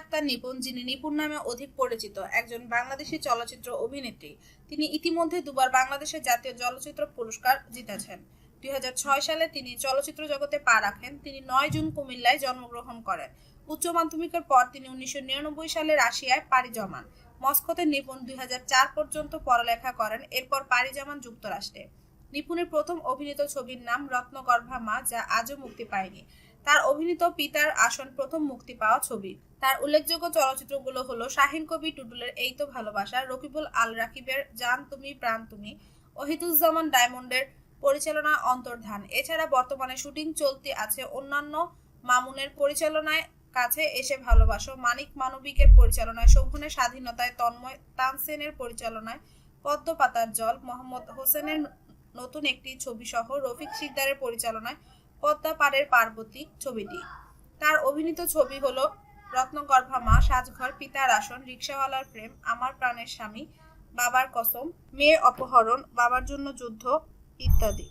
আক্তার, নিপুণ যিনি নিপুণ নামে অধিক পরিচিত একজন বাংলাদেশি চলচ্চিত্র অভিনেত্রী, তিনি ইতিমধ্যে দুবার বাংলাদেশের জাতীয় চলচ্চিত্র পুরস্কার জিতেছেন। দুই হাজার ছয় সালে তিনি চলচ্চিত্র জগতে পা রাখেন। তিনি নয় জুন কুমিল্লায় জন্মগ্রহণ করেন। উচ্চ মাধ্যমিকের পর তিনি উনিশশো নিরানব্বই সালে রাশিয়ায় পাড়ি জমান। মস্কোতে নিপুণ দুই হাজার চার পর্যন্ত পড়ালেখা করেন। এরপর পাড়ি জমান যুক্তরাষ্ট্রে। নিপুণের প্রথম অভিনীত ছবির নাম রত্নগর্ভা মা, যা আজও মুক্তি পায়নি। তার অভিনীত পিতার আসন প্রথম মুক্তি পাওয়া ছবি। তার উল্লেখযোগ্য চলচ্চিত্রগুলো হলো শাহিন কবি টুটুলের এই তো ভালোবাসা, রকিবুল আল রাকিবের জান তুমি, প্রাণ তুমি, ওহিদুজ্জামান ডায়মন্ডের পরিচালনা অন্তর্ধান। এছাড়া বর্তমানে শুটিং চলতি আছে অন্যান্য মামুনের পরিচালনায় কাছে এসে ভালোবাসো। মানিক মানবিকের পরিচালনায়, শোভনের স্বাধীনতায়, তন্ময় তানসেনের পরিচালনায়, পদ্ম পাতার জল, মোহাম্মদ হোসেনের নতুন একটি ছবি সহ রফিক শিকদারের পরিচালনায় পদ্মা পাড়ের পার্বতী ছবিটি। তার অভিনীত ছবি হলো রত্নগর্ভা মা, সাজঘর, পিতার আসন, রিক্সাওয়ালার প্রেম, আমার প্রাণের স্বামী, বাবার কসম মেয়ে অপহরণ, বাবার জন্য যুদ্ধ ইত্যাদি।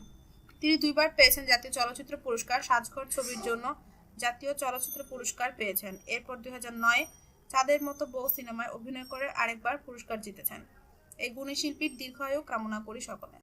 তিনি দুইবার পেয়েছেন জাতীয় চলচ্চিত্র পুরস্কার, সাজঘর ছবির জন্য জাতীয় চলচ্চিত্র পুরস্কার পেয়েছেন। এরপর দুই নয় চাঁদের মতো বউ সিনেমায় অভিনয় করে আরেকবার পুরস্কার জিতেছেন। এই গুণী শিল্পীর দীর্ঘায়ু কামনা করি সকলে